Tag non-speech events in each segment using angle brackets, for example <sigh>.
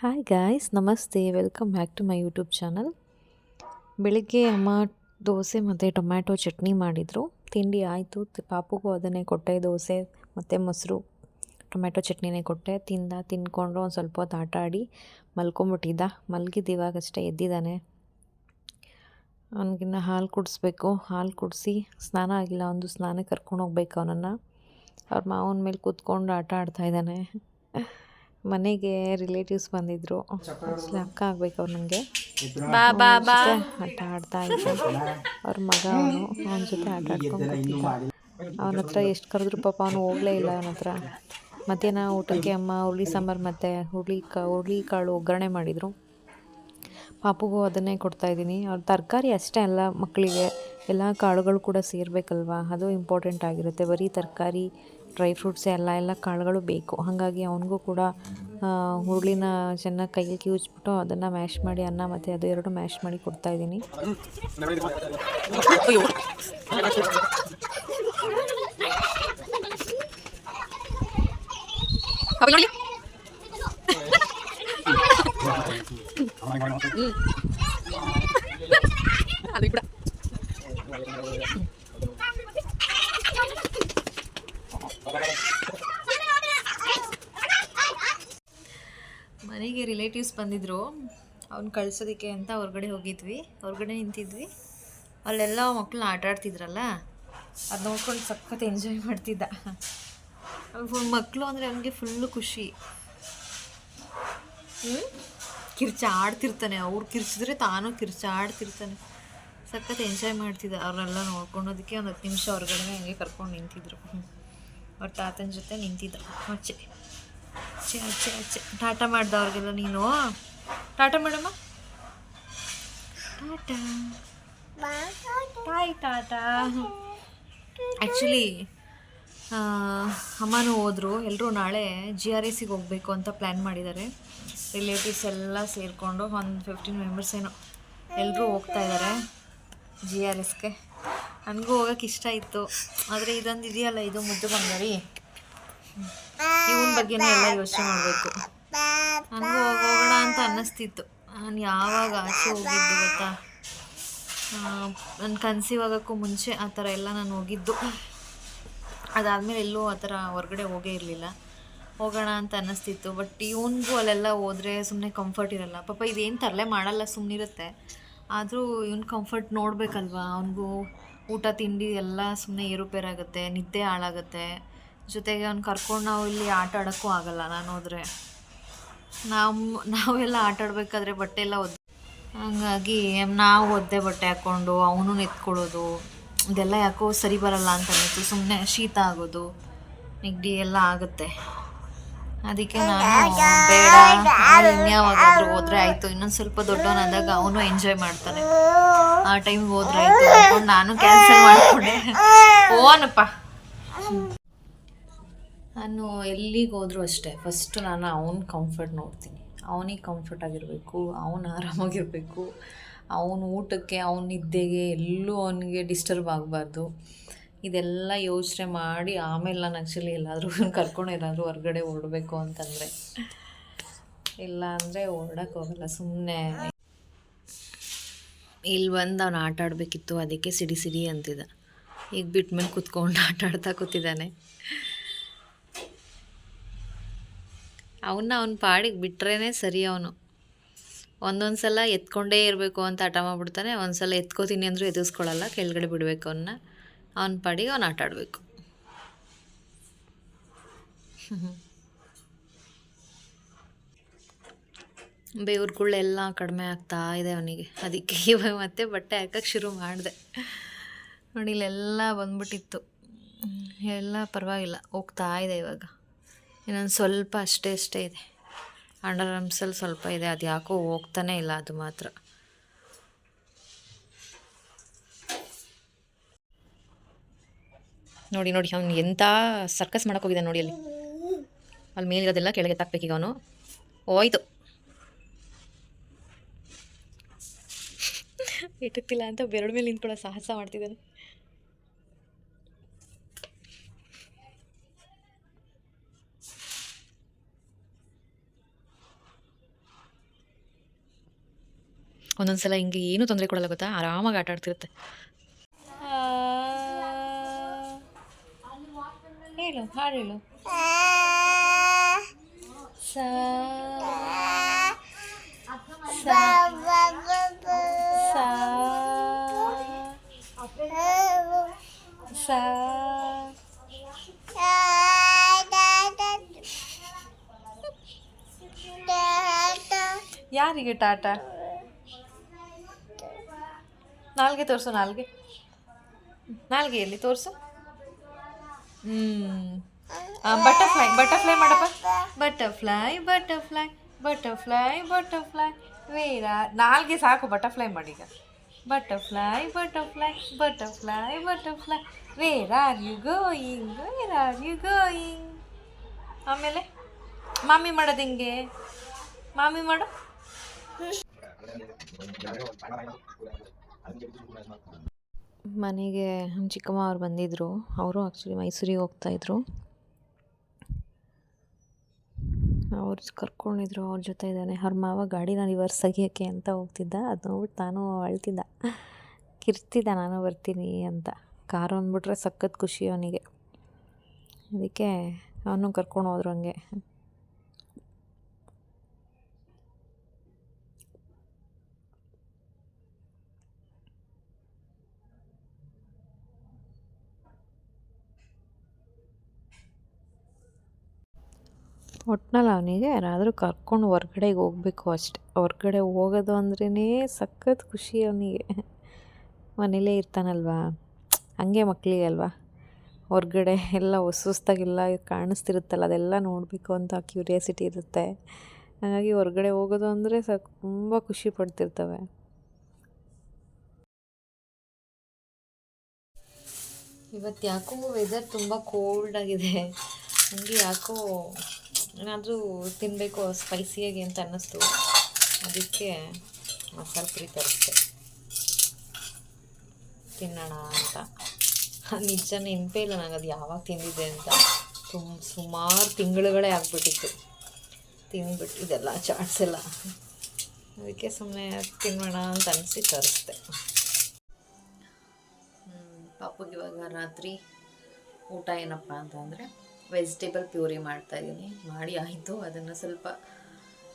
Hi guys ನಮಸ್ತೆ. Welcome back to my YouTube channel ಬೆಳಿಗ್ಗೆ ಅಮ್ಮ ದೋಸೆ ಮತ್ತು ಟೊಮ್ಯಾಟೊ ಚಟ್ನಿ ಮಾಡಿದರು. ತಿಂಡಿ ಆಯಿತು. ಪಾಪುಗೂ ಅದನ್ನೇ ಕೊಟ್ಟೆ, ದೋಸೆ ಮತ್ತು ಮೊಸರು. ಟೊಮ್ಯಾಟೊ ಚಟ್ನಿನೇ ಕೊಟ್ಟೆ. ತಿಂದ, ತಿಂದ್ಕೊಂಡು ಒಂದು ಸ್ವಲ್ಪ ಹೊತ್ತು ಆಟ ಆಡಿ ಮಲ್ಕೊಂಬಿಟ್ಟಿದ್ದ ಮಲ್ಗಿದ್ದ ಇವಾಗಷ್ಟೇ ಎದ್ದಿದ್ದಾನೆ. ಅವನಿಗಿನ್ನ ಹಾಲು ಕುಡಿಸ್ಬೇಕು. ಹಾಲು ಕುಡಿಸಿ ಸ್ನಾನ ಆಗಿಲ್ಲ. ಒಂದು ಸ್ನಾನಕ್ಕೆ ಕರ್ಕೊಂಡು ಹೋಗ್ಬೇಕು ಅವನನ್ನು. ಅವ್ರ ಮಾವನ ಮೇಲೆ ಕೂತ್ಕೊಂಡು ಆಟ ಆಡ್ತಾ ಇದ್ದಾನೆ. ಮನೆಗೆ ರಿಲೇಟಿವ್ಸ್ ಬಂದಿದ್ರು. ಅಕ್ಕ ಆಗ್ಬೇಕು ಅವ್ರು ನನಗೆ ಬಾ ಬಾ ಬಾ. ಆಟ ಆಡ್ತಾ ಇದ್ದೆ. ಅವ್ರ ಮಗ ಅವನು ಅವನ ಜೊತೆ ಆಟ ಆಡ್ಕೊಂಡು ಅವನ ಹತ್ರ ಎಷ್ಟು ಕರೆದ್ರು ಪಾಪ ಅವನು ಹೋಗ್ಲೇ ಇಲ್ಲ ಅವನ ಹತ್ರ. ಮಧ್ಯಾಹ್ನ ಊಟಕ್ಕೆ ಅಮ್ಮ ಹುರುಳಿ ಸಾಂಬಾರು ಮತ್ತು ಹುರುಳಿ ಕಾ ಹುರುಳಿ ಕಾಳು ಒಗ್ಗರಣೆ ಮಾಡಿದರು. ಪಾಪುಗೂ ಅದನ್ನೇ ಕೊಡ್ತಾ ಇದ್ದೀನಿ. ಅವ್ರ ತರಕಾರಿ ಅಷ್ಟೇ ಅಲ್ಲ ಮಕ್ಕಳಿಗೆ ಎಲ್ಲ ಕಾಳುಗಳು ಕೂಡ ಸೇರಬೇಕಲ್ವಾ? ಅದು ಇಂಪಾರ್ಟೆಂಟ್ ಆಗಿರುತ್ತೆ. ಬರೀ ತರಕಾರಿ ಡ್ರೈ ಫ್ರೂಟ್ಸ್ ಎಲ್ಲ ಎಲ್ಲ ಕಾಳುಗಳು ಬೇಕು. ಹಾಗಾಗಿ ಅವನಿಗೂ ಕೂಡ ಹುರುಳಿನ ಚೆನ್ನಾಗಿ ಕೈಯಲ್ಲಿ ಕಿವುಚ್ಬಿಟ್ಟು ಅದನ್ನು ಮ್ಯಾಶ್ ಮಾಡಿ ಅನ್ನ ಮತ್ತು ಅದು ಎರಡು ಮ್ಯಾಶ್ ಮಾಡಿ ಕೊಡ್ತಾಯಿದ್ದೀನಿ ಅದು ಕೂಡ ಮನೆಗೆ ರಿಲೇಟಿವ್ಸ್ ಬಂದಿದ್ದರು ಅವ್ನು ಕಳ್ಸೋದಕ್ಕೆ ಅಂತ ಹೊರಗಡೆ ಹೋಗಿದ್ವಿ. ಹೊರಗಡೆ ನಿಂತಿದ್ವಿ. ಅಲ್ಲೆಲ್ಲ ಮಕ್ಕಳನ್ನ ಆಟ ಆಡ್ತಿದ್ರಲ್ಲ? ಅದು ನೋಡ್ಕೊಂಡು ಸಖತ್ ಎಂಜಾಯ್ ಮಾಡ್ತಿದ್ದ. ಮಕ್ಕಳು ಅಂದರೆ ಅವನಿಗೆ ಫುಲ್ಲು ಖುಷಿ. ಹ್ಞೂ ಕಿರ್ಚ ಆಡ್ತಿರ್ತಾನೆ ಅವ್ರು ಕಿರ್ಚಿದ್ರೆ ತಾನು ಕಿರ್ಚ ಆಡ್ತಿರ್ತಾನೆ ಸಖತ್ ಎಂಜಾಯ್ ಮಾಡ್ತಿದ್ದ. ಅವರೆಲ್ಲ ನೋಡ್ಕೊಂಡೋದಕ್ಕೆ ಒಂದು ಹತ್ತು ನಿಮಿಷ ಹೊರಗಡೆ ಹಂಗೆ ಕರ್ಕೊಂಡು ನಿಂತಿದ್ರು. ಅವ್ರ ತಾತನ ಜೊತೆ ನಿಂತಿದ್ದ ಆಚೆ ಆಚೆ ಚೆ ಚೆ ಟಾಟಾ ಮಾಡ್ದ ಅವ್ರಿಗೆಲ್ಲ ನೀನು? ಟಾಟಾ ಮೇಡಮ್ಮ. ಟಾಟಾ. Bye, tata. ಆ್ಯಕ್ಚುಲಿ ಅಮ್ಮನೂ ಹೋದರು. ಎಲ್ಲರೂ ನಾಳೆ ಜಿ ಆರ್ ಎಸ್ಸಿಗೆ ಹೋಗಬೇಕು ಅಂತ ಪ್ಲ್ಯಾನ್ ಮಾಡಿದ್ದಾರೆ ರಿಲೇಟಿವ್ಸ್ ಎಲ್ಲ ಸೇರಿಕೊಂಡು ಒಂದು ಫಿಫ್ಟೀನ್ ಮೆಂಬರ್ಸ್ ಏನೋ. ಎಲ್ಲರೂ ಹೋಗ್ತಾ ಇದ್ದಾರೆ ಜಿ ಆರ್ ಎಸ್ಗೆ ನನಗೂ ಹೋಗೋಕೆ ಇಷ್ಟ ಇತ್ತು ಆದರೆ ಇದೊಂದು ಇದೆಯಲ್ಲ, ಇದು ಮುದ್ದು ಬಂಗಾರಿ. ಇವನ ಬಗ್ಗೆನೇ ಎಲ್ಲ ಯೋಚನೆ ಮಾಡಬೇಕು. ನನಗೂ ಹೋಗೋಣ ಅಂತ ಅನ್ನಿಸ್ತಿತ್ತು. ನಾನು ಯಾವಾಗ ಆಚೆ ಹೋಗಿದ್ದು ಗೊತ್ತಾ? ನನ್ನ ಕನ್ಸಿವ್ ಆಗೋಕ್ಕೂ ಮುಂಚೆ ಆ ಥರ ಎಲ್ಲ ನಾನು ಹೋಗಿದ್ದು. ಅದಾದಮೇಲೆ ಎಲ್ಲೂ ಆ ಥರ ಹೊರಗಡೆ ಹೋಗೇ ಇರಲಿಲ್ಲ. ಹೋಗೋಣ ಅಂತ ಅನ್ನಿಸ್ತಿತ್ತು. ಬಟ್ ಇವನಿಗೂ ಅಲ್ಲೆಲ್ಲ ಹೋದರೆ ಸುಮ್ಮನೆ ಕಂಫರ್ಟ್ ಇರಲ್ಲ. ಪಾಪ ಇದೇನು ತರಲೆ ಮಾಡಲ್ಲ ಸುಮ್ಮನಿರುತ್ತೆ ಆದರೂ ಇವನ್ ಕಂಫರ್ಟ್ ನೋಡಬೇಕಲ್ವಾ? ಅವನಿಗೂ ಊಟ, ತಿಂಡಿ ಎಲ್ಲ ಸುಮ್ಮನೆ ಏರುಪೇರಾಗುತ್ತೆ, ನಿದ್ದೆ ಹಾಳಾಗುತ್ತೆ. ಜೊತೆಗೆ ಅವ್ನು ಕರ್ಕೊಂಡು ನಾವು ಇಲ್ಲಿ ಆಟ ಆಡೋಕ್ಕೂ ಆಗಲ್ಲ ನಾನು ಹೋದರೆ. ನಾವು ನಾವೆಲ್ಲ ಆಟ ಆಡಬೇಕಾದ್ರೆ ಬಟ್ಟೆ ಎಲ್ಲ ಒದ್ದೆ ಹಂಗಾಗಿ ನಾವು ಒದ್ದೆ ಬಟ್ಟೆ ಹಾಕ್ಕೊಂಡು ಅವನು ಎತ್ಕೊಳ್ಳೋದು ಇದೆಲ್ಲ ಯಾಕೋ ಸರಿ ಬರಲ್ಲ ಅಂತ ಅನ್ನಿಸ್ತು. ಸುಮ್ಮನೆ ಶೀತ ಆಗೋದು ನೆಗಡಿ ಎಲ್ಲ ಆಗುತ್ತೆ. ಅದಕ್ಕೆ ನಾನು ಬೇಡ ಇನ್ಯಾವಾಗಾದ್ರೂ ಹೋದ್ರೆ ಆಯಿತು. ಇನ್ನೊಂದು ಸ್ವಲ್ಪ ದೊಡ್ಡವನಾದಾಗ ಅವನು ಎಂಜಾಯ್ ಮಾಡ್ತಾನೆ. ಆ ಟೈಮ್ಗೆ ಹೋದ್ರೆ ಆಯಿತು. ನಾನು ಕ್ಯಾನ್ಸಲ್ ಮಾಡಿಕೊಂಡೆ. ಓನಪ್ಪ <laughs> ನಾನು ಎಲ್ಲಿಗೆ ಹೋದರೂ ಅಷ್ಟೇ. ಫಸ್ಟು ನಾನು ಅವನ ಕಂಫರ್ಟ್ ನೋಡ್ತೀನಿ. ಅವನಿಗೆ ಕಂಫರ್ಟ್ ಆಗಿರಬೇಕು, ಅವನು ಆರಾಮಾಗಿರಬೇಕು, ಅವನ ಊಟಕ್ಕೆ, ಅವನ ನಿದ್ದೆಗೆ ಎಲ್ಲೂ ಅವನಿಗೆ ಡಿಸ್ಟರ್ಬ್ ಆಗಬಾರ್ದು. ಇದೆಲ್ಲ ಯೋಚನೆ ಮಾಡಿ ಆಮೇಲೆ ನಾನು ಆ್ಯಕ್ಚುಲಿ ಎಲ್ಲಾದರೂ <laughs> ಕರ್ಕೊಂಡು ಏನಾದರೂ ಹೊರಗಡೆ ಓಡಬೇಕು ಅಂತಂದರೆ. ಇಲ್ಲ ಅಂದರೆ ಹೊರಡಕ್ಕೆ ಹೋಗಲ್ಲ ಸುಮ್ಮನೆ ಇಲ್ಲಿ ಬಂದು ಅವ್ನು ಆಟ ಆಡಬೇಕಿತ್ತು, ಅದಕ್ಕೆ ಸಿಡಿ ಸಿಡಿ ಅಂತಿದ್ದ. ಈಗ ಬಿಟ್ಟ ಮೇಲೆ ಕೂತ್ಕೊಂಡು ಆಟ ಆಡ್ತಾ ಕೂತಿದ್ದಾನೆ. ಅವನ್ನ ಅವ್ನ ಪಾಡಿಗೆ ಬಿಟ್ರೇ ಸರಿ ಅವನು. ಒಂದೊಂದು ಸಲ ಎತ್ಕೊಂಡೇ ಇರಬೇಕು ಅಂತ ಹಠ ಮಾಡ್ಬಿಡ್ತಾನೆ ಒಂದು ಸಲ ಎತ್ಕೋತೀನಿ ಅಂದರೂ ಎದುರಿಸ್ಕೊಳ್ಳಲ್ಲ ಕೆಳಗಡೆ ಬಿಡಬೇಕು ಅವನ್ನ ಅವನ ಪಾಡಿಗೆ ಅವ್ನು ಆಟ ಆಡಬೇಕು. <laughs> ಬೇವ್ರಗಳೆಲ್ಲ ಕಡಿಮೆ ಆಗ್ತಾ ಇದೆ ಅವನಿಗೆ. ಅದಕ್ಕೆ ಇವಾಗ ಮತ್ತೆ ಬಟ್ಟೆ ಹಾಕಕ್ಕೆ ಶುರು ಮಾಡಿದೆ. ನೋಡಿ, ಇಲ್ಲೆಲ್ಲ ಬಂದ್ಬಿಟ್ಟಿತ್ತು. ಎಲ್ಲ ಪರವಾಗಿಲ್ಲ, ಹೋಗ್ತಾ ಇದೆ ಇವಾಗ. ಇನ್ನೊಂದು ಸ್ವಲ್ಪ ಅಷ್ಟೇ ಅಷ್ಟೇ ಇದೆ. ಅಂಡರ್ ಆರ್ಮ್ಸಲ್ಲಿ ಸ್ವಲ್ಪ ಇದೆ. ಅದು ಯಾಕೋ ಹೋಗ್ತಾನೆ ಇಲ್ಲ, ಅದು ಮಾತ್ರ. ನೋಡಿ ನೋಡಿ, ಅವ್ನು ಎಂಥ ಸರ್ಕಸ್ ಮಾಡೋಕೆ ಹೋಗಿದ್ದಾನೆ ನೋಡಿ ಅಲ್ಲಿ. ಅಲ್ಲಿ ಮೇಲಿರೋದೆಲ್ಲ ಕೆಳಗೆ ತಾಕ್ಬೇಕೀಗ ಅವನು. ಹೋಯ್ತು. <laughs> ಇಟ್ಟಕ್ತಿಲ್ಲ ಅಂತ ಬೆರಳು ಮೇಲೆ ನಿಂತ್ಕೊಳ್ಳೋ ಸಾಹಸ ಮಾಡ್ತಿದ್ದಾನೆ. ಒಂದೊಂದು ಸಲ ಹಿಂಗೆ ಏನೂ ತೊಂದರೆ ಕೊಡಲ್ಲ ಗೊತ್ತಾ? ಆರಾಮಾಗಿ ಆಟ ಆಡ್ತಿರುತ್ತೆ. ಹೇಳು ಹಾಡು ಹೇಳು. ಸಾ ಸಾ ಸಾ ಸಾ. ಯಾರಿಗೆ ಟಾಟಾ? ನಾಲ್ಗೆ ತೋರಿಸು, ನಾಲ್ಗೆ. ನಾಲ್ಗೆ ಎಲ್ಲಿ ತೋರಿಸು? ಹ್ಮ್. ಬಟರ್ಫ್ಲೈ ಬಟರ್ಫ್ಲೈ ಮಾಡಪ್ಪ. ಬಟರ್ಫ್ಲೈ ಬಟರ್ಫ್ಲೈ ಬಟರ್ಫ್ಲೈ ಬಟರ್ಫ್ಲೈ ವೇರ, ನಾಲ್ಗೆ ಸಾಕು butterfly ಮಾಡೀಗ butterfly butterfly butterfly butterfly where are you going where are you going ಆಮೇಲೆ, ಮಾಮಿ ಮಾಡೋದು ಹಿಂಗೆ? ಮಾಮಿ ಮಾಡು. ಮನೆಗೆ ನಮ್ಮ ಚಿಕ್ಕಮ್ಮ ಅವ್ರು ಬಂದಿದ್ದರು ಅವರು ಆ್ಯಕ್ಚುಲಿ ಮೈಸೂರಿಗೆ ಹೋಗ್ತಾಯಿದ್ರು ಅವ್ರು ಕರ್ಕೊಂಡಿದ್ರು, ಅವ್ರ ಜೊತೆ ಇದ್ದಾನೆ. ಅವ್ರ ಮಾವ ಗಾಡಿನ ರಿವರ್ಸ್ ತೆಗಿಯೋಕ್ಕೆ ಅಂತ ಹೋಗ್ತಿದ್ದ. ಅದು ನೋಡ್ಬಿಟ್ಟು ನಾನು ಅಳ್ತಿದ್ದ. ಕಿರ್ತಿದ್ದ, ನಾನು ಬರ್ತೀನಿ ಅಂತ. ಕಾರು ಅಂದ್ಬಿಟ್ರೆ ಸಖತ್ ಖುಷಿ ಅವನಿಗೆ. ಅದಕ್ಕೆ ಅವನು ಕರ್ಕೊಂಡು ಹೋದ್ರು ಹಂಗೆ. ಒಟ್ನಲ್ಲಿ ಅವನಿಗೆ ಯಾರಾದರೂ ಕರ್ಕೊಂಡು ಹೊರ್ಗಡೆಗೆ ಹೋಗ್ಬೇಕು ಅಷ್ಟೆ. ಹೊರ್ಗಡೆ ಹೋಗೋದು ಅಂದ್ರೇ ಸಖತ್ ಖುಷಿ ಅವನಿಗೆ. ಮನೇಲೇ ಇರ್ತಾನಲ್ವಾ? ಹಂಗೆ ಮಕ್ಕಳಿಗೆ ಅಲ್ವಾ? ಹೊರ್ಗಡೆ ಎಲ್ಲ ಹೊಸ ಹೊಸ್ದಾಗೆಲ್ಲ ಕಾಣಿಸ್ತಿರುತ್ತಲ್ಲ, ಅದೆಲ್ಲ ನೋಡಬೇಕು ಅಂತ ಕ್ಯೂರಿಯಾಸಿಟಿ ಇರುತ್ತೆ. ಹಾಗಾಗಿ ಹೊರ್ಗಡೆ ಹೋಗೋದು ಅಂದರೆ ಸಾಕು ತುಂಬ ಖುಷಿ ಪಡ್ತಿರ್ತವೆ. ಇವತ್ತು ಯಾಕೋ ವೆದರ್ ತುಂಬ ಕೋಲ್ಡ್ ಆಗಿದೆ. ಯಾಕೋ ಏನಾದರೂ ತಿನ್ನಬೇಕು ಸ್ಪೈಸಿಯಾಗಿ ಅಂತ ಅನ್ನಿಸ್ತು. ಅದಕ್ಕೆ ಮಸಾಲೆ ಪುರಿ ತರಿಸ್ದೆ. ತಿನ್ನೋಣ ಅಂತ. ನಿಜ ನೆನಪೇ ಇಲ್ಲ ನನಗೆ ಅದು ಯಾವಾಗ ತಿಂದಿದ್ದೆ ಅಂತ. ತುಂಬ ಸುಮಾರು ತಿಂಗಳುಗಳೇ ಆಗ್ಬಿಟ್ಟಿತ್ತು. ತಿಂದ್ಬಿಟ್ಟು ಇದೆಲ್ಲ ಚಾಟ್ಸ್ ಎಲ್ಲ. ಅದಕ್ಕೆ ಸುಮ್ಮನೆ ತಿನ್ನೋಣ ಅಂತ ಅನಿಸಿ ತರಿಸ್ದೆ. ಪಾಪುಗೆ ಇವಾಗ ರಾತ್ರಿ ಊಟ ಏನಪ್ಪ ಅಂತಂದರೆ ವೆಜಿಟೇಬಲ್ ಪ್ಯೂರಿ ಮಾಡ್ತಾಯಿದ್ದೀನಿ ಮಾಡಿ ಆಯಿತು. ಅದನ್ನು ಸ್ವಲ್ಪ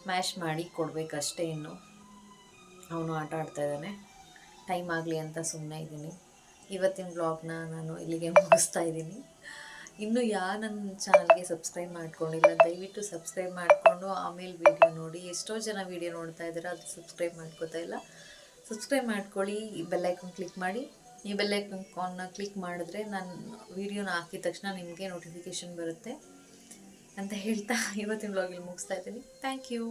ಮ್ಯಾಶ್ ಮಾಡಿ ಕೊಡಬೇಕಷ್ಟೇ ಇನ್ನು. ಅವನು ಆಟ ಆಡ್ತಾ ಇದ್ದಾನೆ. ಟೈಮ್ ಆಗಲಿ ಅಂತ ಸುಮ್ಮನೆ ಇದ್ದೀನಿ. ಇವತ್ತಿನ ಬ್ಲಾಗ್ನ ನಾನು ಇಲ್ಲಿಗೆ ಮುಗಿಸ್ತಾ ಇದ್ದೀನಿ. ಇನ್ನು ಯಾರು ನನ್ನ ಚಾನಲ್ಗೆ ಸಬ್ಸ್ಕ್ರೈಬ್ ಮಾಡ್ಕೊಂಡಿಲ್ಲ, ದಯವಿಟ್ಟು ಸಬ್ಸ್ಕ್ರೈಬ್ ಮಾಡಿಕೊಂಡು ಆಮೇಲೆ ವೀಡಿಯೋ ನೋಡಿ. ಎಷ್ಟೋ ಜನ ವೀಡಿಯೋ ನೋಡ್ತಾ ಇದ್ದಾರೆ ಅದು ಸಬ್ಸ್ಕ್ರೈಬ್ ಮಾಡ್ಕೋತಾ ಇಲ್ಲ. ಸಬ್ಸ್ಕ್ರೈಬ್ ಮಾಡ್ಕೊಳ್ಳಿ ಬೆಲ್ಲೈಕನ್ ಕ್ಲಿಕ್ ಮಾಡಿ. ಈ ಬೆಲ್ಲೈಕನ್ನ ಕ್ಲಿಕ್ ಮಾಡಿದ್ರೆ ನಾನು ವೀಡಿಯೋನ ಹಾಕಿದ ತಕ್ಷಣ ನಿಮಗೆ ನೋಟಿಫಿಕೇಶನ್ ಬರುತ್ತೆ ಅಂತ ಹೇಳ್ತಾ ಇವತ್ತಿನ ಬ್ಲಾಗಿಲ್ಲಿ ಮುಗಿಸ್ತಾ ಇದ್ದೀನಿ. Thank you